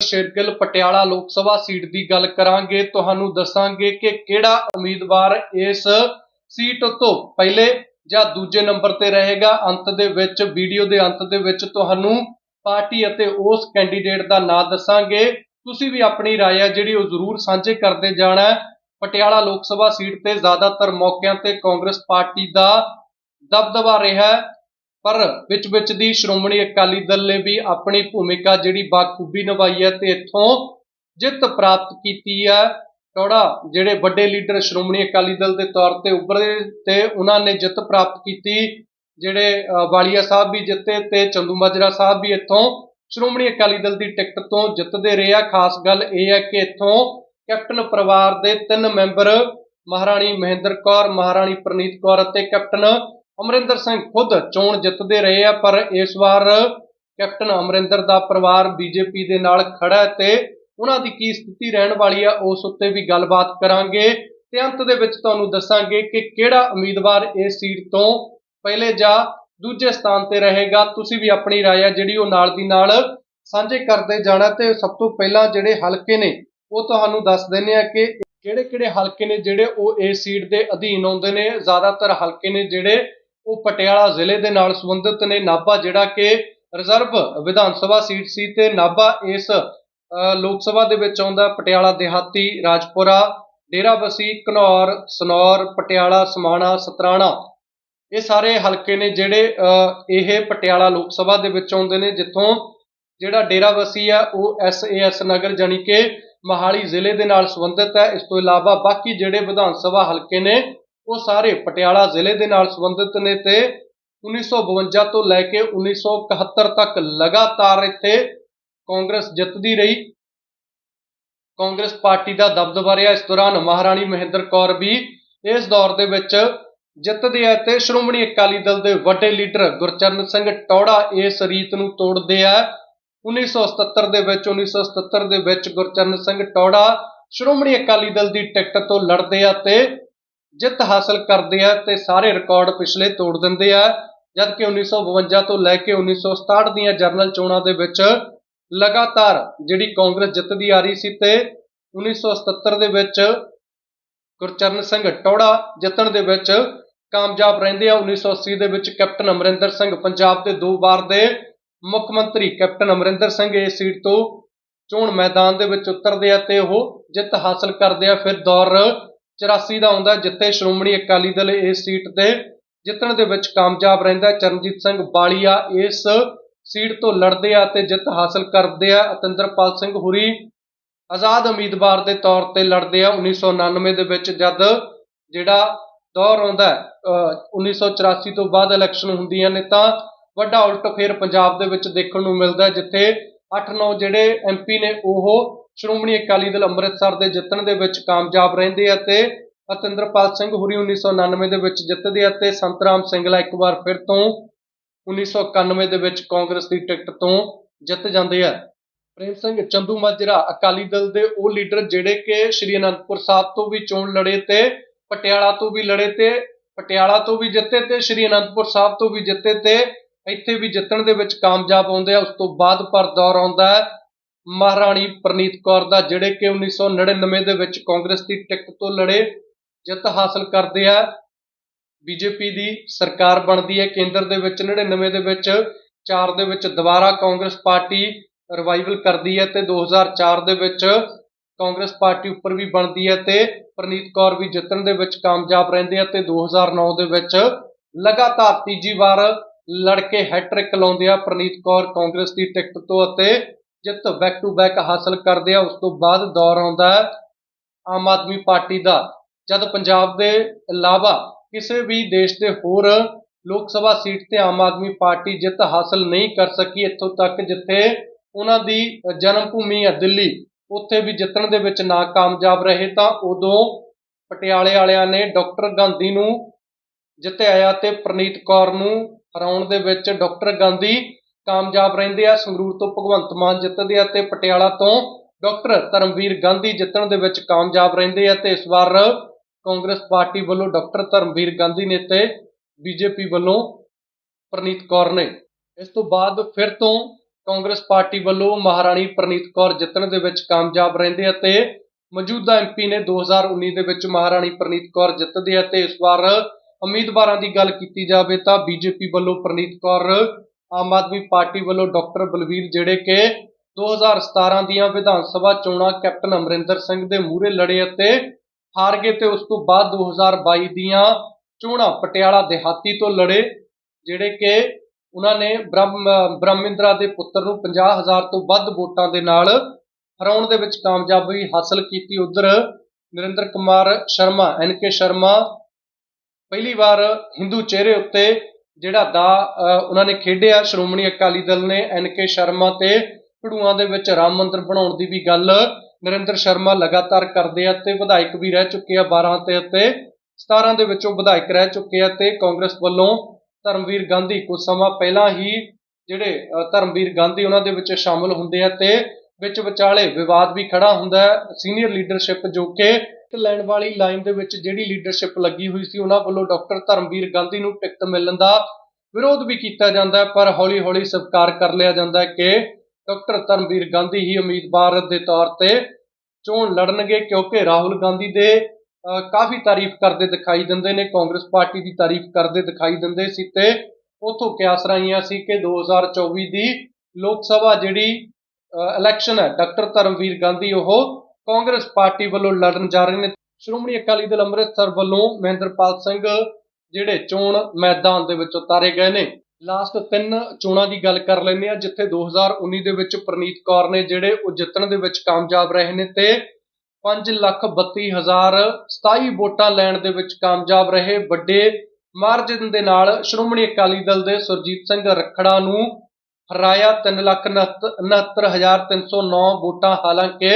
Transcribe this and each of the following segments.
Shergill Patiala Lok Sabha seat ਦੀ ਗੱਲ ਕਰਾਂਗੇ ਤੁਹਾਨੂੰ ਦੱਸਾਂਗੇ ਕਿ ਕਿਹੜਾ ਉਮੀਦਵਾਰ ਇਸ ਸੀਟ ਤੋਂ ਪਹਿਲੇ ਜਾਂ ਦੂਜੇ ਨੰਬਰ ਤੇ ਰਹੇਗਾ ਅੰਤ ਦੇ ਵਿੱਚ ਵੀਡੀਓ ਦੇ ਅੰਤ ਦੇ ਵਿੱਚ ਤੁਹਾਨੂੰ ਪਾਰਟੀ ਅਤੇ ਉਸ ਕੈਂਡੀਡੇਟ ਦਾ ਨਾਮ ਦੱਸਾਂਗੇ ਤੁਸੀਂ ਵੀ ਆਪਣੀ رائے ਹੈ ਜਿਹੜੀ ਉਹ ਜ਼ਰੂਰ ਸਾਂਝੇ ਕਰਦੇ ਜਾਣਾ ਹੈ। ਪਟਿਆਲਾ ਲੋਕ ਸਭਾ ਸੀਟ ਤੇ ਜ਼ਿਆਦਾਤਰ ਮੌਕਿਆਂ ਤੇ ਕਾਂਗਰਸ ਪਾਰਟੀ ਦਾ ਦਬਦਬਾ ਰਿਹਾ ਹੈ ਪਰ ਵਿੱਚ ਵਿੱਚ ਦੀ ਸ਼੍ਰੋਮਣੀ ਅਕਾਲੀ ਦਲ ਨੇ ਵੀ ਆਪਣੀ ਭੂਮਿਕਾ ਜਿਹੜੀ ਬਾਖੂਬੀ ਨਿਭਾਈ ਹੈ ਤੇ ਇੱਥੋਂ ਜਿੱਤ ਪ੍ਰਾਪਤ ਕੀਤੀ ਹੈ। ਟੋੜਾ ਜਿਹੜੇ ਵੱਡੇ ਲੀਡਰ ਸ਼੍ਰੋਮਣੀ ਅਕਾਲੀ ਦਲ ਦੇ ਤੌਰ ਤੇ ਉੱਭਰੇ ਤੇ ਉਹਨਾਂ ਨੇ ਜਿੱਤ ਪ੍ਰਾਪਤ ਕੀਤੀ। ਜਿਹੜੇ ਵਾਲੀਆ ਸਾਹਿਬ ਵੀ ਜਿੱਤੇ ਤੇ ਚੰਦੂ ਮਾਜਰਾ ਸਾਹਿਬ ਵੀ ਇੱਥੋਂ ਸ਼੍ਰੋਮਣੀ ਅਕਾਲੀ ਦਲ ਦੀ ਟਿਕਟ ਤੋਂ ਜਿੱਤਦੇ ਰਹੇ ਆ। ਖਾਸ ਗੱਲ ਇਹ ਹੈ ਕਿ ਇੱਥੋਂ ਕੈਪਟਨ ਪਰਿਵਾਰ ਦੇ ਤਿੰਨ ਮੈਂਬਰ ਮਹਾਰਾਣੀ ਮਹਿੰਦਰ ਕੌਰ, ਮਹਾਰਾਣੀ ਪ੍ਰਨੀਤ ਕੌਰ ਅਤੇ ਕੈਪਟਨ ਅਮਰਿੰਦਰ ਸਿੰਘ ਖੁਦ ਚੋਣ ਜਿੱਤਦੇ ਰਹੇ ਆ ਪਰ ਇਸ ਵਾਰ ਕੈਪਟਨ ਅਮਰਿੰਦਰ ਦਾ ਪਰਿਵਾਰ ਬੀਜੇਪੀ ਦੇ ਨਾਲ ਖੜਾ ਹੈ ਤੇ ਉਹਨਾਂ ਦੀ ਕੀ ਸਥਿਤੀ ਰਹਿਣ ਵਾਲੀ ਆ ਉਸ ਉੱਤੇ ਵੀ ਗੱਲਬਾਤ ਕਰਾਂਗੇ ਤੇ ਅੰਤ ਦੇ ਵਿੱਚ ਤੁਹਾਨੂੰ ਦੱਸਾਂਗੇ ਕਿ ਕਿਹੜਾ ਉਮੀਦਵਾਰ ਇਸ ਸੀਟ ਤੋਂ ਪਹਿਲੇ ਜਾਂ ਦੂਜੇ ਸਥਾਨ ਤੇ ਰਹੇਗਾ ਤੁਸੀਂ ਵੀ ਆਪਣੀ رائے ਆ ਜਿਹੜੀ ਉਹ ਨਾਲ ਦੀ ਨਾਲ ਸਾਂਝੇ ਕਰਦੇ ਜਾਣਾ ਤੇ ਸਭ ਤੋਂ ਪਹਿਲਾਂ ਜਿਹੜੇ ਹਲਕੇ ਨੇ ਉਹ ਤੁਹਾਨੂੰ ਦੱਸ ਦਿੰਨੇ ਆ ਕਿ ਕਿਹੜੇ ਕਿਹੜੇ ਹਲਕੇ ਨੇ ਜਿਹੜੇ ਉਹ ਇਸ ਸੀਟ ਦੇ ਅਧੀਨ ਆਉਂਦੇ ਨੇ ਜ਼ਿਆਦਾਤਰ ਹਲਕੇ ਨੇ ਜਿਹੜੇ ਉਹ ਪਟਿਆਲਾ ਜ਼ਿਲ੍ਹੇ ਦੇ ਨਾਲ ਸੰਬੰਧਿਤ ਨੇ। ਨਾਭਾ ਜਿਹੜਾ ਕਿ ਰਿਜ਼ਰਵ ਵਿਧਾਨ ਸਭਾ ਸੀਟ ਸੀ ਤੇ ਨਾਭਾ ਇਸ ਲੋਕ ਸਭਾ ਦੇ ਵਿੱਚ ਆਉਂਦਾ ਪਟਿਆਲਾ, ਦਿਹਾਤੀ, ਰਾਜਪੁਰਾ, ਡੇਰਾਬੱਸੀ, ਘਨੌਰ, ਸਨੌਰ, ਪਟਿਆਲਾ, ਸਮਾਣਾ, ਸਤਰਾਣਾ। ਇਹ ਸਾਰੇ ਹਲਕੇ ਨੇ ਜਿਹੜੇ ਇਹ ਪਟਿਆਲਾ ਲੋਕ ਸਭਾ ਦੇ ਵਿੱਚ ਆਉਂਦੇ ਨੇ, ਜਿੱਥੋਂ ਜਿਹੜਾ ਡੇਰਾਬੱਸੀ ਆ ਉਹ ਐਸ ਨਗਰ ਜਾਣੀ ਕਿ ਮਹਾਲੀ ਜ਼ਿਲ੍ਹੇ ਦੇ ਨਾਲ ਸੰਬੰਧਿਤ ਹੈ। ਇਸ ਤੋਂ ਇਲਾਵਾ ਬਾਕੀ ਜਿਹੜੇ ਵਿਧਾਨ ਸਭਾ ਹਲਕੇ ਨੇ ਉਹ ਸਾਰੇ ਪਟਿਆਲਾ ਜ਼ਿਲ੍ਹੇ ਦੇ ਨਾਲ ਸੰਬੰਧਿਤ ਨੇ ਤੇ 1952 ਤੋਂ ਲੈ ਕੇ 1971 ਤੱਕ ਲਗਾਤਾਰ ਇੱਥੇ ਕਾਂਗਰਸ ਜਿੱਤਦੀ ਰਹੀ। ਕਾਂਗਰਸ ਪਾਰਟੀ ਦਾ ਦਬਦਬਾ ਰਿਹਾ। ਇਸ ਦੌਰਾਨ ਮਹਾਰਾਣੀ ਮਹਿੰਦਰ ਕੌਰ ਵੀ ਇਸ ਦੌਰ ਦੇ ਵਿੱਚ ਜਿੱਤਦੇ ਆ ਤੇ ਸ਼੍ਰੋਮਣੀ ਅਕਾਲੀ ਦਲ ਦੇ ਵੱਡੇ ਲੀਡਰ ਗੁਰਚਰਨ ਸਿੰਘ ਟੌੜਾ ਇਸ ਰੀਤ ਨੂੰ ਤੋੜਦੇ ਆ। 1977 ਦੇ ਵਿੱਚ 1977 ਦੇ ਵਿੱਚ ਗੁਰਚਰਨ ਸਿੰਘ ਟੌੜਾ ਸ਼੍ਰੋਮਣੀ ਅਕਾਲੀ ਦਲ ਦੀ ਟਿਕਟ ਤੋਂ ਲੜਦੇ ਆ ਤੇ ਜਿੱਤ ਹਾਸਲ ਕਰਦੇ ਆ ਤੇ ਸਾਰੇ ਰਿਕਾਰਡ ਪਿਛਲੇ ਤੋੜ ਦਿੰਦੇ ਆ। ਜਦ ਕਿ 1952 ਤੋਂ ਲੈ ਕੇ 1967 ਦੀਆਂ ਜਨਰਲ ਚੋਣਾਂ ਦੇ ਵਿੱਚ ਲਗਾਤਾਰ ਜਿਹੜੀ ਕਾਂਗਰਸ ਜਿੱਤਦੀ ਆ ਰਹੀ ਸੀ ਤੇ 1977 ਦੇ ਵਿੱਚ ਗੁਰਚਰਨ ਸਿੰਘ ਟੌੜਾ ਜਿੱਤਣ ਦੇ ਵਿੱਚ ਕਾਮਯਾਬ ਰਹਿੰਦੇ ਆ। 1980 ਦੇ ਵਿੱਚ ਕੈਪਟਨ ਅਮਰਿੰਦਰ ਸਿੰਘ ਪੰਜਾਬ ਦੇ ਦੋ ਵਾਰ ਦੇ ਮੁੱਖ ਮੰਤਰੀ ਕੈਪਟਨ ਅਮਰਿੰਦਰ ਸਿੰਘ ਇਸ ਸੀਟ ਤੋਂ ਚੋਣ ਮੈਦਾਨ ਦੇ ਵਿੱਚ ਉਤਰਦੇ ਆ ਤੇ ਉਹ ਜਿੱਤ ਹਾਸਲ ਕਰਦੇ ਆ। ਫਿਰ ਦੌਰ 84 ਦਾ ਆਉਂਦਾ ਜਿੱਥੇ ਸ਼੍ਰੋਮਣੀ ਅਕਾਲੀ ਦਲ ਇਸ ਸੀਟ ਤੇ ਜਿੱਤਣ ਦੇ ਵਿੱਚ ਕਾਮਯਾਬ ਰਹਿੰਦਾ ਚਰਨਜੀਤ ਸਿੰਘ ਬਾਲੀਆ ਇਸ ਸੀਟ ਤੋਂ ਲੜਦੇ ਆ ਤੇ ਜਿੱਤ ਹਾਸਲ ਕਰਦੇ ਆ। ਅਤਿੰਦਰਪਾਲ ਸਿੰਘ ਹੁਰੀ ਆਜ਼ਾਦ ਉਮੀਦਵਾਰ ਦੇ ਤੌਰ ਤੇ ਲੜਦੇ ਆ। 1999 ਦੇ ਵਿੱਚ ਜਦ ਜਿਹੜਾ ਦੌਰ ਆਉਂਦਾ ਹੈ, ਅਹ 1984 ਤੋਂ ਬਾਅਦ ਇਲੈਕਸ਼ਨ ਹੁੰਦੀਆਂ ਨੇ ਤਾਂ ਵੱਡਾ ਉਲਟ ਫੇਰ ਪੰਜਾਬ ਦੇ ਵਿੱਚ ਦੇਖਣ ਨੂੰ ਮਿਲਦਾ ਜਿੱਥੇ 8-9 ਜਿਹੜੇ ਐਮਪੀ ਨੇ ਉਹ ਸ਼੍ਰੋਮਣੀ ਅਕਾਲੀ ਦਲ ਅੰਮ੍ਰਿਤਸਰ ਦੇ ਜਿੱਤਣ ਦੇ ਵਿੱਚ ਕਾਮਯਾਬ ਰਹਿੰਦੇ ਆ ਤੇ ਅਤਿੰਦਰਪਾਲ ਸਿੰਘ ਹੁਰੀ 1999 ਦੇ ਵਿੱਚ ਜਿੱਤਦੇ ਆ ਤੇ ਸੰਤਰਾਮ ਸਿੰਘਲਾ ਇੱਕ ਵਾਰ ਫਿਰ ਤੋਂ 1991 ਦੇ ਵਿੱਚ ਕਾਂਗਰਸ ਦੀ ਟਿਕਟ ਤੋਂ ਜਿੱਤ ਜਾਂਦੇ ਆ। ਪ੍ਰੇਮ ਸਿੰਘ ਚੰਦੂ ਮਾਜਰਾ, ਅਕਾਲੀ ਦਲ ਦੇ ਉਹ ਲੀਡਰ ਜਿਹੜੇ ਕਿ ਸ਼੍ਰੀ ਅਨੰਦਪੁਰ ਸਾਹਿਬ ਤੋਂ ਵੀ ਚੋਣ ਲੜੇ ਤੇ ਪਟਿਆਲਾ ਤੋਂ ਵੀ ਲੜੇ ਤੇ ਪਟਿਆਲਾ ਤੋਂ ਵੀ ਜਿੱਤੇ ਤੇ ਸ਼੍ਰੀ ਅਨੰਦਪੁਰ ਸਾਹਿਬ ਤੋਂ ਵੀ ਜਿੱਤੇ ਤੇ ਇੱਥੇ ਵੀ ਜਿੱਤਣ ਦੇ ਵਿੱਚ ਕਾਮਯਾਬ ਆਉਂਦੇ ਆ। ਉਸ ਤੋਂ ਬਾਅਦ ਪਰ ਦੌਰ ਆਉਂਦਾ ਹੈ। ਮਹਾਰਾਣੀ ਪ੍ਰਨੀਤ ਕੌਰ ਦਾ, ਜਿਹੜੇ ਕਿ 1999 ਦੇ ਵਿੱਚ ਕਾਂਗਰਸ ਦੀ ਟਿਕਟ ਤੋਂ ਲੜੇ, ਜਿੱਤ ਹਾਸਲ ਕਰਦੇ ਆ। ਬੀਜੇਪੀ ਦੀ ਸਰਕਾਰ ਬਣਦੀ ਹੈ, ਕੇਂਦਰ ਦੇ ਵਿੱਚ 99 ਦੇ ਵਿੱਚ 4 ਦੇ ਵਿੱਚ ਦੁਬਾਰਾ ਕਾਂਗਰਸ ਪਾਰਟੀ ਰਿਵਾਈਵਲ ਕਰਦੀ ਹੈ ਤੇ 2004 ਦੇ ਵਿੱਚ ਕਾਂਗਰਸ ਪਾਰਟੀ ਉੱਪਰ ਵੀ ਬਣਦੀ ਹੈ ਤੇ ਪ੍ਰਨੀਤ ਕੌਰ ਵੀ ਜਿੱਤਣ ਦੇ ਵਿੱਚ ਕਾਮਯਾਬ ਰਹਿੰਦੇ ਆ ਤੇ 2009 ਦੇ ਵਿੱਚ ਲਗਾਤਾਰ ਤੀਜੀ ਵਾਰ ਲੜ ਕੇ ਹੈਟ੍ਰਿਕ ਲਾਉਂਦੇ ਆ ਪ੍ਰਨੀਤ ਕੌਰ ਕਾਂਗਰਸ ਦੀ ਟਿਕਟ ਤੋਂ ਅਤੇ ਜਿੱਤ ਬੈਕ ਟੂ ਬੈਕ ਹਾਸਲ ਕਰਦੇ ਆ, ਉਸ ਤੋਂ ਬਾਅਦ ਦੌਰ ਆਉਂਦਾ ਹੈ ਆਮ ਆਦਮੀ ਪਾਰਟੀ ਦਾ। ਜਦ ਪੰਜਾਬ ਦੇ ਇਲਾਵਾ ਕਿਸੇ ਵੀ ਦੇਸ਼ ਦੇ ਹੋਰ ਲੋਕ ਸਭਾ ਸੀਟ ਤੇ ਆਮ ਆਦਮੀ ਪਾਰਟੀ ਜਿੱਤ ਹਾਸਲ ਨਹੀਂ ਕਰ ਸਕੀ ਇੱਥੋਂ ਤੱਕ, ਜਿੱਥੇ ਉਹਨਾਂ ਦੀ ਜਨਮ ਭੂਮੀ ਹੈ ਦਿੱਲੀ, ਉੱਥੇ ਵੀ ਜਿੱਤਣ ਦੇ ਵਿੱਚ ਨਾਕਾਮਯਾਬ ਰਹੇ, ਤਾਂ ਉਦੋਂ ਪਟਿਆਲੇ ਵਾਲਿਆਂ ਨੇ ਡਾਕਟਰ ਗਾਂਧੀ ਨੂੰ ਜਿੱਤਿਆ ਤੇ ਪ੍ਰਨੀਤ ਕੌਰ ਨੂੰ ਹਰਾਉਣ ਦੇ ਵਿੱਚ ਡਾਕਟਰ ਗਾਂਧੀ ਕਾਮਯਾਬ ਰਹਿੰਦੇ ਆ, ਸੰਗਰੂਰ ਤੋਂ ਭਗਵੰਤ ਮਾਨ ਜਿੱਤਦੇ ਆ ਤੇ ਪਟਿਆਲਾ ਤੋਂ ਡਾਕਟਰ ਧਰਮਵੀਰ ਗਾਂਧੀ ਜਿੱਤਣ ਦੇ ਵਿੱਚ ਕਾਮਯਾਬ ਰਹਿੰਦੇ ਆ ਤੇ ਇਸ ਵਾਰ ਕਾਂਗਰਸ ਪਾਰਟੀ ਵੱਲੋਂ ਡਾਕਟਰ ਧਰਮਵੀਰ ਗਾਂਧੀ ਨੇ ਤੇ ਬੀਜੇਪੀ ਵੱਲੋਂ ਪ੍ਰਨੀਤ ਕੌਰ ਨੇ। ਇਸ ਤੋਂ ਬਾਅਦ ਫਿਰ ਤੋਂ ਕਾਂਗਰਸ ਪਾਰਟੀ ਵੱਲੋਂ ਮਹਾਰਾਣੀ ਪ੍ਰਨੀਤ ਕੌਰ ਜਿੱਤਣ ਦੇ ਵਿੱਚ ਕਾਮਯਾਬ ਰਹਿੰਦੇ ਅਤੇ ਮੌਜੂਦਾ ਐਮਪੀ ਨੇ 2019 ਦੇ ਵਿੱਚ ਮਹਾਰਾਣੀ ਪ੍ਰਨੀਤ ਕੌਰ ਜਿੱਤਦੇ ਆ ਤੇ ਇਸ ਵਾਰ ਉਮੀਦਵਾਰਾਂ ਦੀ ਗੱਲ ਕੀਤੀ ਜਾਵੇ ਤਾਂ ਬੀਜੇਪੀ ਵੱਲੋਂ ਪ੍ਰਨੀਤ ਕੌਰ ਆਮ ਆਦਮੀ ਪਾਰਟੀ ਵੱਲੋਂ ਡਾਕਟਰ ਬਲਵੀਰ ਜਿਹੜੇ ਕਿ 2017 ਦੀਆਂ ਵਿਧਾਨ ਸਭਾ ਚੋਣਾਂ ਕੈਪਟਨ ਅਮਰਿੰਦਰ ਸਿੰਘ ਦੇ ਮੂਹਰੇ ਲੜੇ ਅਤੇ ਹਾਰ ਗਏ ਤੇ ਉਸ ਤੋਂ ਬਾਅਦ 2022 ਦੀਆਂ ਚੋਣਾਂ ਪਟਿਆਲਾ ਦਿਹਾਤੀ ਤੋਂ ਲੜੇ, ਜਿਹੜੇ ਕਿ ਉਹਨਾਂ ਨੇ ਬ੍ਰਹਮ, ਬ੍ਰਹਮਿੰਦਰਾ ਦੇ ਪੁੱਤਰ ਨੂੰ 50000 ਤੋਂ ਵੱਧ ਵੋਟਾਂ ਦੇ ਨਾਲ ਹਰਾਉਣ ਦੇ ਵਿੱਚ ਕਾਮਯਾਬੀ ਹਾਸਲ ਕੀਤੀ। ਉਧਰ ਨਰਿੰਦਰ ਕੁਮਾਰ ਸ਼ਰਮਾ ਐਨਕੇ ਸ਼ਰਮਾ, ਪਹਿਲੀ ਵਾਰ ਹਿੰਦੂ ਚਿਹਰੇ ਉੱਤੇ ਜਿਹੜਾ ਦਾ ਉਹਨਾਂ ਨੇ ਖੇਡਿਆ, ਸ਼੍ਰੋਮਣੀ ਅਕਾਲੀ ਦਲ ਨੇ ਐਨਕੇ ਸ਼ਰਮਾ ਤੇ ਘੜੂਆਂ ਦੇ ਵਿੱਚ ਰਾਮ ਮੰਦਿਰ ਬਣਾਉਣ ਦੀ ਵੀ ਗੱਲ ਨਰਿੰਦਰ ਸ਼ਰਮਾ ਲਗਾਤਾਰ ਕਰਦੇ ਆ ਤੇ ਵਿਧਾਇਕ ਵੀ ਰਹਿ ਚੁੱਕੇ ਆ 12 ਤੇ ਅਤੇ 17 ਦੇ ਵਿੱਚੋਂ ਵਿਧਾਇਕ ਰਹਿ ਚੁੱਕੇ ਆ ਤੇ ਕਾਂਗਰਸ ਵੱਲੋਂ ਧਰਮਵੀਰ ਗਾਂਧੀ ਕੁਝ ਸਮਾਂ ਪਹਿਲਾਂ ਹੀ ਜਿਹੜੇ ਧਰਮਵੀਰ ਗਾਂਧੀ ਉਹਨਾਂ ਦੇ ਵਿੱਚ ਸ਼ਾਮਲ ਹੁੰਦੇ ਆ ਤੇ ਵਿੱਚ ਵਿਚਾਲੇ ਵਿਵਾਦ ਵੀ ਖੜਾ ਹੁੰਦਾ ਹੈ। ਸੀਨੀਅਰ ਲੀਡਰਸ਼ਿਪ ਜੋ ਕਿ ਟਿਕਟ ਲੈਣ ਵਾਲੀ ਲਾਈਨ ਦੇ ਵਿੱਚ ਜਿਹੜੀ ਲੀਡਰਸ਼ਿਪ ਲੱਗੀ ਹੋਈ ਸੀ, ਉਹਨਾਂ ਵੱਲੋਂ ਡਾਕਟਰ ਧਰਮਵੀਰ ਗਾਂਧੀ ਨੂੰ ਟਿਕਟ ਮਿਲਣ ਦਾ ਵਿਰੋਧ ਵੀ ਕੀਤਾ ਜਾਂਦਾ ਪਰ ਹੌਲੀ-ਹੌਲੀ ਸਵੀਕਾਰ ਕਰ ਲਿਆ ਜਾਂਦਾ ਕਿ ਡਾਕਟਰ ਧਰਮਵੀਰ ਗਾਂਧੀ ਹੀ ਉਮੀਦਵਾਰ ਦੇ ਤੌਰ ਤੇ ਚੋਣ ਲੜਨਗੇ, ਕਿਉਂਕਿ ਰਾਹੁਲ ਗਾਂਧੀ ਦੇ ਕਾਫੀ ਤਾਰੀਫ ਕਰਦੇ ਦਿਖਾਈ ਦਿੰਦੇ ਨੇ, ਕਾਂਗਰਸ ਪਾਰਟੀ ਦੀ ਤਾਰੀਫ ਕਰਦੇ ਦਿਖਾਈ ਦਿੰਦੇ ਸੀ ਤੇ ਉਥੋਂ ਕਿਆਸ ਰਾਈਆਂ ਸੀ ਕਿ 2024 ਦੀ ਲੋਕ ਸਭਾ ਜਿਹੜੀ ਇਲੈਕਸ਼ਨ ਹੈ ਡਾਕਟਰ ਧਰਮਵੀਰ ਗਾਂਧੀ ਉਹ ਕਾਂਗਰਸ ਪਾਰਟੀ ਵੱਲੋਂ ਲੜਨ ਜਾ ਰਹੇ ਨੇ। ਸ਼੍ਰੋਮਣੀ ਅਕਾਲੀ ਦਲ ਅੰਮ੍ਰਿਤਸਰ ਵੱਲੋਂ ਮਹਿੰਦਰਪਾਲ ਸਿੰਘ ਜਿਹੜੇ ਚੋਣ ਮੈਦਾਨ ਦੇ ਵਿੱਚ ਉਤਾਰੇ ਗਏ ਨੇ। ਲਾਸਟ ਤਿੰਨ ਚੋਣਾਂ ਦੀ ਗੱਲ ਕਰ ਲੈਂਦੇ ਆ ਜਿੱਥੇ 2019 ਦੇ ਵਿੱਚ ਪ੍ਰਨੀਤ ਕੌਰ ਨੇ ਜਿਹੜੇ ਉਹ ਜਿੱਤਣ ਦੇ ਵਿੱਚ ਕਾਮਯਾਬ ਰਹੇ ਨੇ ਤੇ 532027 ਵੋਟਾਂ ਲੈਣ ਦੇ ਵਿੱਚ ਕਾਮਯਾਬ ਰਹੇ। ਵੱਡੇ ਮਾਰਜਨ ਦੇ ਨਾਲ ਸ਼੍ਰੋਮਣੀ ਅਕਾਲੀ ਦਲ ਦੇ ਸੁਰਜੀਤ ਸਿੰਘ ਰੱਖੜਾ ਨੂੰ ਹਰਾਇਆ 369309 ਵੋਟਾਂ। ਹਾਲਾਂਕਿ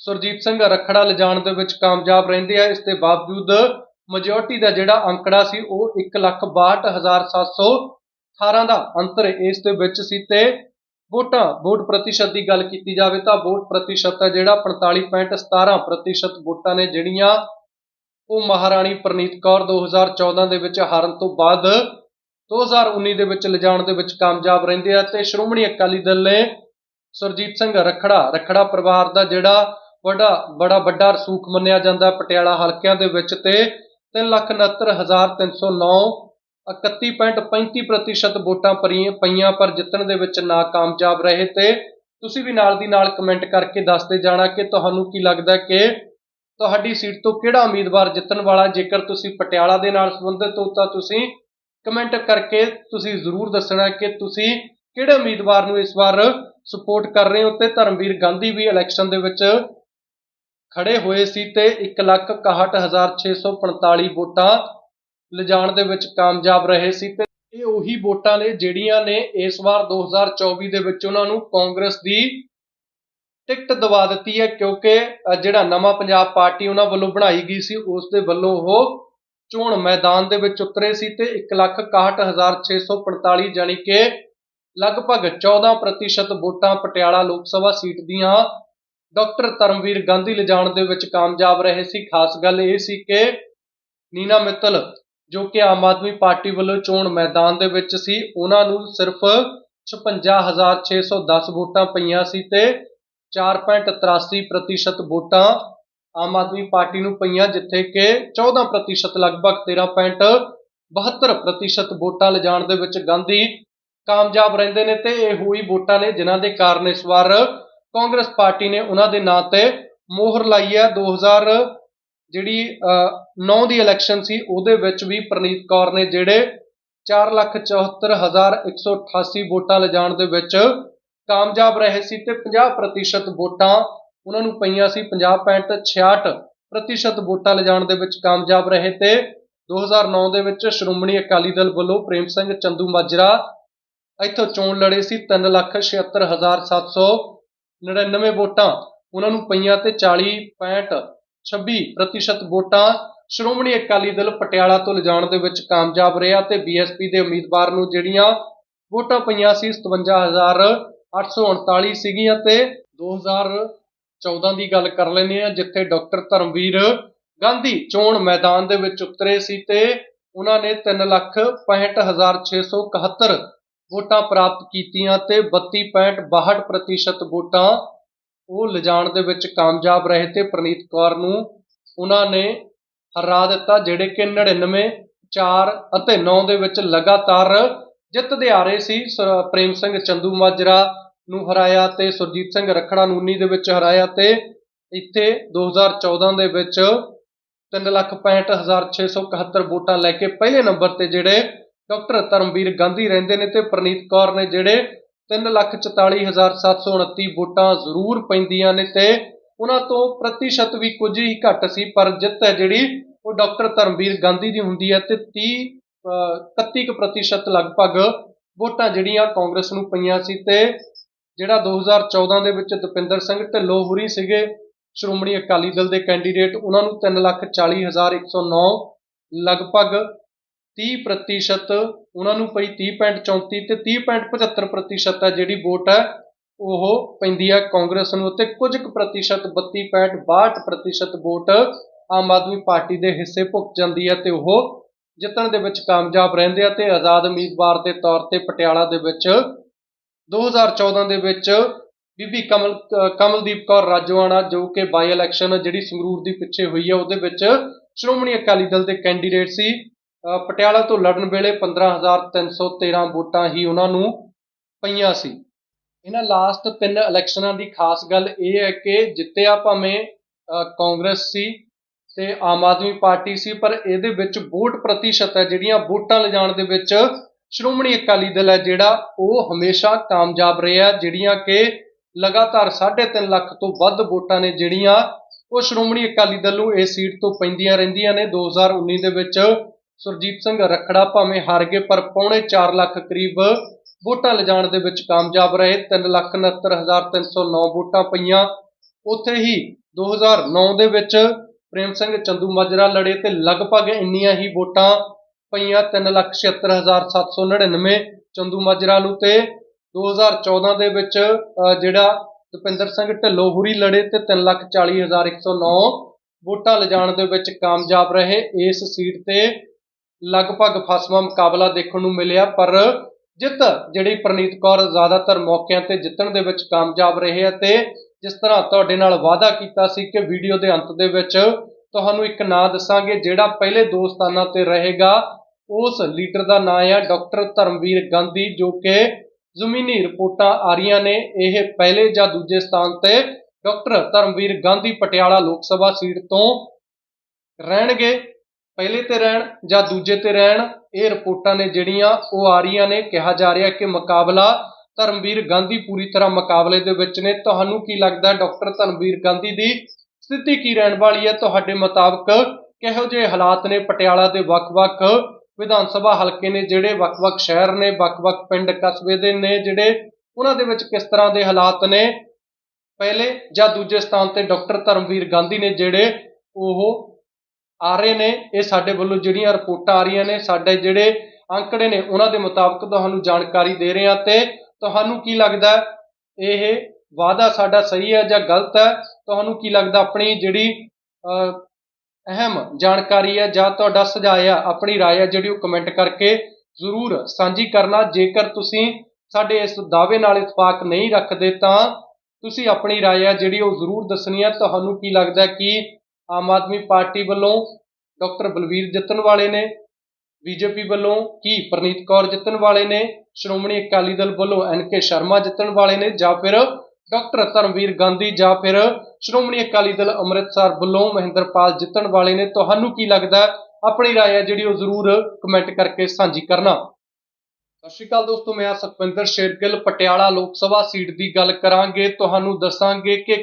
ਸੁਰਜੀਤ ਸਿੰਘ ਰੱਖੜਾ ਲਿਜਾਣ ਦੇ ਵਿੱਚ ਕਾਮਯਾਬ ਰਹਿੰਦੇ ਆ। ਇਸ ਦੇ ਬਾਵਜੂਦ ਮੈਜੋਰਟੀ ਦਾ ਜਿਹੜਾ ਅੰਕੜਾ ਸੀ, ਉਹ 162718 ਦਾ ਅੰਤਰ ਇਸ ਦੇ ਵਿੱਚ ਸੀ ਤੇ ਵੋਟਾਂ, ਵੋਟ ਪ੍ਰਤੀਸ਼ਤ ਦੀ ਗੱਲ ਕੀਤੀ ਜਾਵੇ ਤਾਂ ਵੋਟ ਪ੍ਰਤੀਸ਼ਤ ਹੈ ਜਿਹੜਾ 45.17 ਪ੍ਰਤੀਸ਼ਤ ਵੋਟਾਂ ਨੇ ਜਿਹੜੀਆਂ, ਉਹ ਮਹਾਰਾਣੀ ਪ੍ਰਨੀਤ ਕੌਰ 2014 ਦੇ ਵਿੱਚ ਹਾਰਨ ਤੋਂ ਬਾਅਦ 2019 ਦੇ ਵਿੱਚ ਲਿਜਾਣ ਦੇ ਵਿੱਚ ਕਾਮਯਾਬ ਰਹਿੰਦੇ ਆ ਤੇ ਸ਼੍ਰੋਮਣੀ ਅਕਾਲੀ ਦਲ ਨੇ ਸੁਰਜੀਤ ਸਿੰਘ ਰੱਖੜਾ ਰੱਖੜਾ ਪਰਿਵਾਰ ਦਾ ਜਿਹੜਾ ਵੱਡਾ, ਬੜਾ ਵੱਡਾ ਰਸੂਖ ਮੰਨਿਆ ਜਾਂਦਾ ਪਟਿਆਲਾ ਹਲਕਿਆਂ ਦੇ ਵਿੱਚ ਤੇ 369309 31.35% ਵੋਟਾਂ ਪਰੀਆਂ- ਪਈਆਂ ਪਰ ਜਿੱਤਣ ਦੇ ਵਿੱਚ ਨਾਕਾਮਯਾਬ ਰਹੇ ਤੇ ਤੁਸੀਂ ਵੀ ਨਾਲ ਦੀ ਨਾਲ ਕਮੈਂਟ ਕਰਕੇ ਦੱਸਦੇ ਜਾਣਾ ਕਿ ਤੁਹਾਨੂੰ ਕੀ ਲੱਗਦਾ ਕਿ ਤੁਹਾਡੀ ਸੀਟ ਤੋਂ ਕਿਹੜਾ ਉਮੀਦਵਾਰ ਜਿੱਤਣ ਵਾਲਾ ਜੇਕਰ ਤੁਸੀਂ ਪਟਿਆਲਾ ਦੇ ਨਾਲ ਸੰਬੰਧਿਤ ਹੋ ਤਾਂ ਤੁਸੀਂ ਕਮੈਂਟ ਕਰਕੇ ਤੁਸੀਂ ਜ਼ਰੂਰ ਦੱਸਣਾ ਕਿ ਤੁਸੀਂ ਕਿਹੜੇ ਉਮੀਦਵਾਰ ਨੂੰ ਇਸ ਵਾਰ ਸਪੋਰਟ ਕਰ ਰਹੇ ਹੋ ਤੇ ਧਰਮਵੀਰ ਗਾਂਧੀ ਵੀ ਇਲੈਕਸ਼ਨ ਦੇ ਵਿੱਚ ਖੜੇ ਹੋਏ ਸੀ ਤੇ 161645 ਵੋਟਾਂ ਲਿਜਾਣ ਦੇ ਵਿੱਚ ਕਾਮਯਾਬ ਰਹੇ ਸੀ ਤੇ ਇਹ ਉਹੀ ਵੋਟਾਂ ਨੇ ਜਿਹੜੀਆਂ ਨੇ ਇਸ ਵਾਰ 2024 ਦੇ ਵਿੱਚ ਉਹਨਾਂ ਨੂੰ ਕਾਂਗਰਸ ਦੀ ਟਿਕਟ ਦਵਾ ਦਿੱਤੀ ਹੈ, ਕਿਉਂਕਿ ਜਿਹੜਾ ਨਵਾਂ ਪੰਜਾਬ ਪਾਰਟੀ ਉਹਨਾਂ ਵੱਲੋਂ ਬਣਾਈ ਗਈ ਸੀ, ਉਸ ਦੇ ਵੱਲੋਂ ਉਹ ਚੋਣ ਮੈਦਾਨ ਦੇ ਵਿੱਚ ਉਤਰੇ ਸੀ ਤੇ 161645 ਜਾਣੀ ਕਿ ਲਗਭਗ 14% ਵੋਟਾਂ ਪਟਿਆਲਾ ਲੋਕ ਸਭਾ ਸੀਟ ਦੀਆਂ ਡਾਕਟਰ ਧਰਮਵੀਰ ਗਾਂਧੀ ਲਿਜਾਣ ਦੇ ਵਿੱਚ ਕਾਮਯਾਬ ਰਹੇ ਸੀ। ਖਾਸ ਗੱਲ ਇਹ ਸੀ ਕਿ ਨੀਨਾ ਮਿੱਤਲ, ਜੋ ਕਿ ਆਮ ਆਦਮੀ ਪਾਰਟੀ ਵੱਲੋਂ ਚੋਣ ਮੈਦਾਨ ਦੇ ਵਿੱਚ ਸੀ, ਉਹਨਾਂ ਨੂੰ ਸਿਰਫ 56610 ਵੋਟਾਂ ਪਈਆਂ ਸੀ ਤੇ 4.83% ਵੋਟਾਂ ਆਮ ਆਦਮੀ ਪਾਰਟੀ ਨੂੰ ਪਈਆਂ, ਜਿੱਥੇ ਕਿ 14% ਲਗਭਗ 13.72% ਵੋਟਾਂ ਲਿਜਾਣ ਦੇ ਵਿੱਚ ਗਾਂਧੀ ਕਾਮਯਾਬ ਰਹਿੰਦੇ ਨੇ ਤੇ ਇਹ ਹੋਈ ਵੋਟਾਂ ਨੇ, ਜਿਨ੍ਹਾਂ ਦੇ ਕਾਰਨ ਇਸ ਵਾਰ ਕਾਂਗਰਸ ਪਾਰਟੀ ਨੇ ਉਹਨਾਂ ਦੇ ਨਾਂ ਤੇ ਮੋਹਰ ਲਾਈ ਹੈ। 2000 ਜਿਹੜੀ 9 ਦੀ ਇਲੈਕਸ਼ਨ ਸੀ, ਉਹਦੇ ਵਿੱਚ ਵੀ ਪ੍ਰਨੀਤ ਕੌਰ ਨੇ ਜਿਹੜੇ 474188 ਵੋਟਾਂ ਲਿਜਾਣ ਦੇ ਵਿੱਚ ਕਾਮਯਾਬ ਰਹੇ ਸੀ ਤੇ 50% ਵੋਟਾਂ ਉਹਨਾਂ ਨੂੰ ਪਈਆਂ ਸੀ। 50.66% ਵੋਟਾਂ ਲਿਜਾਣ ਦੇ ਵਿੱਚ ਕਾਮਯਾਬ ਰਹੇ ਤੇ 2009 ਦੇ ਵਿੱਚ ਸ਼੍ਰੋਮਣੀ ਅਕਾਲੀ ਦਲ ਵੱਲੋਂ ਪ੍ਰੇਮ ਸਿੰਘ ਚੰਦੂ ਮਾਜਰਾ ਇੱਥੋਂ ਚੋਣ ਲੜੇ ਸੀ 376799 ਵੋਟਾਂ, ਉਹਨਾਂ ਨੂੰ ਪਈਆਂ ਤੇ 40.26% ਵੋਟਾਂ। ਸ਼੍ਰੋਮਣੀ ਅਕਾਲੀ ਦਲ ਪਟਿਆਲਾ ਤੋਂ ਲਿਜਾਣ ਦੇ ਵਿੱਚ ਕਾਮਯਾਬ ਰਿਹਾ ਤੇ ਬੀਐਸਪੀ ਦੇ ਉਮੀਦਵਾਰ ਨੂੰ ਜਿਹੜੀਆਂ ਵੋਟਾਂ ਪਈਆਂ ਸੀ 57839 ਸੀਗੀਆਂ ਤੇ 2014 ਦੀ ਗੱਲ ਕਰ ਲੈਂਦੇ ਆ ਜਿੱਥੇ ਡਾਕਟਰ ਧਰਮਵੀਰ ਗਾਂਧੀ ਚੋਣ ਮੈਦਾਨ ਦੇ ਵਿੱਚ ਉਤਰੇ ਸੀ ਤੇ ਉਹਨਾਂ ਨੇ 365671 ਵੋਟਾਂ ਪ੍ਰਾਪਤ ਕੀਤੀਆਂ ਤੇ 32.62% ਵੋਟਾਂ ਉਹ ਲਿਜਾਣ ਦੇ ਵਿੱਚ ਕਾਮਯਾਬ ਰਹੇ ਤੇ ਪ੍ਰਨੀਤ ਕੌਰ ਨੂੰ ਉਹਨਾਂ ਨੇ ਹਰਾ ਦਿੱਤਾ, ਜਿਹੜੇ ਕਿ 99 4 ਅਤੇ 9 ਦੇ ਵਿੱਚ ਲਗਾਤਾਰ ਜਿੱਤਦੇ ਆ ਰਹੇ ਸੀ। ਸ- ਪ੍ਰੇਮ ਸਿੰਘ ਚੰਦੂ ਮਾਜਰਾ ਨੂੰ ਹਰਾਇਆ ਤੇ ਸੁਰਜੀਤ ਸਿੰਘ ਰਖੜਾ ਨੂੰ 19 ਦੇ ਵਿੱਚ ਹਰਾਇਆ ਤੇ ਇੱਥੇ 2014 ਦੇ ਵਿੱਚ 365671 ਵੋਟਾਂ ਲੈ ਕੇ ਪਹਿਲੇ ਨੰਬਰ ਤੇ ਜਿਹੜੇ ਡਾਕਟਰ ਧਰਮਵੀਰ ਗਾਂਧੀ ਰਹਿੰਦੇ ਨੇ ਤੇ ਪ੍ਰਨੀਤ ਕੌਰ ਨੇ ਜਿਹੜੇ 344729 ਵੋਟਾਂ ਜ਼ਰੂਰ ਪੈਂਦੀਆਂ ਨੇ ਤੇ ਉਹਨਾਂ ਤੋਂ ਪ੍ਰਤੀਸ਼ਤ ਵੀ ਕੁਝ ਹੀ ਘੱਟ ਸੀ, ਪਰ ਜਿੱਤ ਹੈ ਜਿਹੜੀ ਉਹ ਡਾਕਟਰ ਧਰਮਵੀਰ ਗਾਂਧੀ ਦੀ ਹੁੰਦੀ ਹੈ ਤੇ 30 ਅਹ 31 ਕੁ ਪ੍ਰਤੀਸ਼ਤ ਲਗਭਗ ਵੋਟਾਂ ਜਿਹੜੀਆਂ ਕਾਂਗਰਸ ਨੂੰ ਪਈਆਂ ਸੀ ਤੇ ਜਿਹੜਾ 2014 ਦੇ ਵਿੱਚ ਦਪਿੰਦਰ ਸਿੰਘ ਢਿੱਲੋਂ ਹੁਰੀ ਸੀਗੇ, ਸ਼੍ਰੋਮਣੀ ਅਕਾਲੀ ਦਲ ਦੇ ਕੈਂਡੀਡੇਟ ਉਹਨਾਂ ਨੂੰ 340109 ਲਗਭਗ 30 ਪ੍ਰਤੀਸ਼ਤ, ਉਹਨਾਂ ਨੂੰ ਪਈ 30.34 ਤੇ 30.75 ਪ੍ਰਤੀਸ਼ਤ ਹੈ ਜਿਹੜੀ ਵੋਟ ਹੈ ਉਹ ਪੈਂਦੀ ਹੈ ਕਾਂਗਰਸ ਨੂੰ ਤੇ ਕੁਝ ਕੁ ਪ੍ਰਤੀਸ਼ਤ 32.62 ਪ੍ਰਤੀਸ਼ਤ ਵੋਟ ਆਮ ਆਦਮੀ ਪਾਰਟੀ ਦੇ ਹਿੱਸੇ ਭੁਗਤ ਜਾਂਦੀ ਹੈ ਤੇ ਉਹ ਜਿੱਤਣ ਦੇ ਵਿੱਚ ਕਾਮਯਾਬ ਰਹਿੰਦੇ ਆ ਤੇ ਆਜ਼ਾਦ ਉਮੀਦਵਾਰ ਦੇ ਤੌਰ ਤੇ ਪਟਿਆਲਾ ਦੇ ਵਿੱਚ 2014 ਦੇ ਵਿੱਚ ਬੀਬੀ ਕਮਲ, ਕਮਲਦੀਪ ਕੌਰ ਰਾਜੋਆਣਾ ਜੋ ਕਿ ਬਾਈ ਇਲੈਕਸ਼ਨ ਜਿਹੜੀ ਸੰਗਰੂਰ ਦੀ ਪਿੱਛੇ ਹੋਈ ਹੈ ਉਹਦੇ ਵਿੱਚ ਸ਼੍ਰੋਮਣੀ ਅਕਾਲੀ ਦਲ ਦੇ ਕੈਂਡੀਡੇਟ ਸੀ। ਪਟਿਆਲਾ ਤੋਂ ਲੜਨ ਵੇਲੇ 15313 ਵੋਟਾਂ ਹੀ ਉਹਨਾਂ ਨੂੰ ਪਈਆਂ ਸੀ। ਇਹਨਾਂ ਲਾਸਟ ਤਿੰਨ ਇਲੈਕਸ਼ਨਾਂ ਦੀ ਖਾਸ ਗੱਲ ਇਹ ਹੈ ਕਿ ਜਿੱਤਿਆ ਭਾਵੇਂ ਕਾਂਗਰਸ ਸੀ ਤੇ ਆਮ ਆਦਮੀ ਪਾਰਟੀ ਸੀ, ਪਰ ਇਹਦੇ ਵਿੱਚ ਵੋਟ ਪ੍ਰਤੀਸ਼ਤ ਹੈ, ਜਿਹੜੀਆਂ ਵੋਟਾਂ ਲਿਜਾਣ ਦੇ ਵਿੱਚ ਸ਼੍ਰੋਮਣੀ ਅਕਾਲੀ ਦਲ ਹੈ ਜਿਹੜਾ, ਉਹ ਹਮੇਸ਼ਾ ਕਾਮਯਾਬ ਰਿਹਾ ਜਿਹੜੀਆਂ ਕਿ ਲਗਾਤਾਰ 3.5 ਲੱਖ ਤੋਂ ਵੱਧ ਵੋਟਾਂ ਨੇ ਜਿਹੜੀਆਂ ਉਹ ਸ਼੍ਰੋਮਣੀ ਅਕਾਲੀ ਦਲ ਨੂੰ ਇਸ ਸੀਟ ਤੋਂ ਪੈਂਦੀਆਂ ਰਹਿੰਦੀਆਂ ਨੇ। 2019 ਦੇ ਵਿੱਚ ਸੁਰਜੀਤ ਸਿੰਘ ਰਖੜਾ ਭਾਵੇਂ ਹਾਰ ਗਏ, ਪਰ ਪੌਣੇ 4 ਲੱਖ ਕਰੀਬ ਵੋਟਾਂ ਲਿਜਾਣ ਦੇ ਵਿੱਚ ਕਾਮਯਾਬ ਰਹੇ। 369309 ਵੋਟਾਂ ਪਈਆਂ। ਉੱਥੇ ਹੀ 2009 ਦੇ ਵਿੱਚ ਪ੍ਰੇਮ ਸਿੰਘ ਚੰਦੂ ਮਾਜਰਾ ਲੜੇ ਤੇ ਲਗਭਗ ਇੰਨੀਆਂ ਹੀ ਵੋਟਾਂ ਪਈਆਂ। 376799 ਚੰਦੂ ਮਾਜਰਾ ਨੂੰ ਤੇ 2014 ਦੇ ਵਿੱਚ ਜਿਹੜਾ ਦਪਿੰਦਰ ਸਿੰਘ ਢਿੱਲੋਂ ਹੁਰੀ ਲੜੇ ਤੇ 340109 ਵੋਟਾਂ ਲਿਜਾਣ ਦੇ ਵਿੱਚ ਕਾਮਯਾਬ ਰਹੇ। ਇਸ ਸੀਟ ਤੇ ਲਗਭਗ ਫਸਵਾ ਮੁਕਾਬਲਾ ਦੇਖਣ ਨੂੰ ਮਿਲਿਆ, ਪਰ ਜਿੱਤ ਜਿਹੜੀ ਪ੍ਰਨੀਤ ਕੌਰ ਜ਼ਿਆਦਾਤਰ ਮੌਕਿਆਂ ਤੇ ਜਿੱਤਣ ਦੇ ਵਿੱਚ ਕਾਮਯਾਬ ਰਹੇ ਹੈ ਤੇ ਜਿਸ ਤਰ੍ਹਾਂ ਤੁਹਾਡੇ ਨਾਲ ਵਾਅਦਾ ਕੀਤਾ ਸੀ ਕਿ ਵੀਡੀਓ ਦੇ ਅੰਤ ਦੇ ਵਿੱਚ ਤੁਹਾਨੂੰ ਇੱਕ ਨਾਂ ਦੱਸਾਂਗੇ, ਜਿਹੜਾ ਪਹਿਲੇ ਦੋ ਸਥਾਨਾਂ ਤੇ ਰਹੇਗਾ, ਉਸ ਲੀਡਰ ਦਾ ਨਾਂ ਹੈ ਡਾਕਟਰ ਧਰਮਵੀਰ ਗਾਂਧੀ, ਜੋ ਕਿ ਜ਼ਮੀਨੀ ਰਿਪੋਰਟਾਂ ਆ ਰਹੀਆਂ ਨੇ। ਇਹ ਪਹਿਲੇ ਜਾਂ ਦੂਜੇ ਸਥਾਨ ਤੇ ਡਾਕਟਰ ਧਰਮਵੀਰ ਗਾਂਧੀ ਪਟਿਆਲਾ ਲੋਕ ਸਭਾ ਸੀਟ ਤੋਂ ਰਹਿਣਗੇ। ਪਹਿਲੇ ਤੇ ਰਹਿਣ ਜਾਂ ਦੂਜੇ ਤੇ ਰਹਿਣ, ਇਹ ਰਿਪੋਰਟਾਂ ਨੇ ਜਿਹੜੀਆਂ ਉਹ ਆ ਰਹੀਆਂ ਨੇ। ਕਿਹਾ ਜਾ ਰਿਹਾ ਕਿ ਮੁਕਾਬਲਾ ਧਰਮਵੀਰ ਗਾਂਧੀ ਪੂਰੀ ਤਰ੍ਹਾਂ ਮੁਕਾਬਲੇ ਦੇ ਵਿੱਚ ਨੇ। ਤੁਹਾਨੂੰ ਕੀ ਲੱਗਦਾ ਡਾਕਟਰ ਧਰਮਵੀਰ ਗਾਂਧੀ ਦੀ ਸਥਿਤੀ ਕੀ ਰਹਿਣ ਵਾਲੀ ਹੈ? ਤੁਹਾਡੇ ਮੁਤਾਬਕ ਕਿਹੋ ਜਿਹੇ ਹਾਲਾਤ ਨੇ? ਪਟਿਆਲਾ ਦੇ ਵੱਖ-ਵੱਖ ਵਿਧਾਨ ਸਭਾ ਹਲਕੇ ਨੇ ਜਿਹੜੇ ਵੱਖ-ਵੱਖ ਸ਼ਹਿਰ ਨੇ, ਵੱਖ-ਵੱਖ ਪਿੰਡ ਕਸਬੇ ਦੇ ਨੇ ਜਿਹੜੇ ਉਹਨਾਂ ਦੇ ਵਿੱਚ ਕਿਸ ਤਰ੍ਹਾਂ ਦੇ ਹਾਲਾਤ ਨੇ? ਪਹਿਲੇ ਜਾਂ ਦੂਜੇ ਸਥਾਨ ਤੇ ਡਾਕਟਰ ਧਰਮਵੀਰ ਗਾਂਧੀ ਨੇ ਜਿਹੜੇ ਉਹ ਆ ਰਹੇ ਨੇ ਇਹ ਸਾਡੇ ਵੱਲੋਂ ਜਿਹੜੀਆਂ ਰਿਪੋਰਟਾਂ ਆ ਰਹੀਆਂ ਨੇ ਸਾਡੇ ਜਿਹੜੇ ਅੰਕੜੇ ਨੇ ਉਹਨਾਂ ਦੇ ਮੁਤਾਬਕ ਤੁਹਾਨੂੰ ਜਾਣਕਾਰੀ ਦੇ ਰਹੇ ਹਾਂ ਤੇ ਤੁਹਾਨੂੰ ਕੀ ਲੱਗਦਾ ਹੈ? ਇਹ ਵਾਅਦਾ ਸਾਡਾ ਸਹੀ ਹੈ ਜਾਂ ਗਲਤ ਹੈ ਤੁਹਾਨੂੰ ਕੀ ਲੱਗਦਾ ਆਪਣੀ ਜਿਹੜੀ ਅਹ, ਅਹਿਮ ਜਾਣਕਾਰੀ ਹੈ ਜਾਂ ਤੁਹਾਡਾ ਸੁਝਾਅ ਆ ਆਪਣੀ رائے ਹੈ ਜਿਹੜੀ ਉਹ ਕਮੈਂਟ ਕਰਕੇ ਜ਼ਰੂਰ ਸਾਂਝੀ ਕਰਨਾ ਜੇਕਰ ਤੁਸੀਂ ਸਾਡੇ ਇਸ ਦਾਅਵੇ ਨਾਲ ਇਤਫਾਕ ਨਹੀਂ ਰੱਖਦੇ ਤਾਂ ਤੁਸੀਂ ਆਪਣੀ رائے ਹੈ ਜਿਹੜੀ ਉਹ ਜ਼ਰੂਰ ਦੱਸਣੀ ਹੈ ਤੁਹਾਨੂੰ ਕੀ ਲੱਗਦਾ ਹੈ ਕਿ ਆਮ ਆਦਮੀ ਪਾਰਟੀ ਵੱਲੋਂ ਡਾਕਟਰ ਬਲਵੀਰ ਜਿੱਤਣ ਵਾਲੇ ਨੇ ਬੀਜੇਪੀ ਵੱਲੋਂ ਕੀ ਪ੍ਰਨੀਤ ਕੌਰ ਜਿੱਤਣ ਵਾਲੇ ਨੇ ਸ਼੍ਰੋਮਣੀ ਅਕਾਲੀ ਦਲ ਵੱਲੋਂ ਐਨ ਕੇ ਸ਼ਰਮਾ ਜਿੱਤਣ ਵਾਲੇ ਨੇ ਜਾਂ ਫਿਰ ਡਾਕਟਰ ਧਰਮਵੀਰ ਗਾਂਧੀ ਜਾਂ ਫਿਰ ਸ਼੍ਰੋਮਣੀ ਅਕਾਲੀ ਦਲ ਅੰਮ੍ਰਿਤਸਰ ਵੱਲੋਂ ਮਹਿੰਦਰਪਾਲ ਜਿੱਤਣ ਵਾਲੇ ਨੇ ਤੁਹਾਨੂੰ ਕੀ ਲੱਗਦਾ ਹੈ? ਆਪਣੀ رائے ਹੈ ਜਿਹੜੀ ਉਹ ਜ਼ਰੂਰ ਕਮੈਂਟ ਕਰਕੇ ਸਾਂਝੀ ਕਰਨਾ ਸਤਿ ਸ਼੍ਰੀ ਅਕਾਲ ਦੋਸਤੋ ਮੈਂ ਹਾਂ ਸੁਖਵਿੰਦਰ ਸ਼ੇਰਗਿੱਲ ਪਟਿਆਲਾ ਲੋਕ ਸਭਾ ਸੀਟ ਦੀ ਗੱਲ ਕਰਾਂਗੇ ਤੁਹਾਨੂੰ ਦੱਸਾਂਗੇ ਕਿ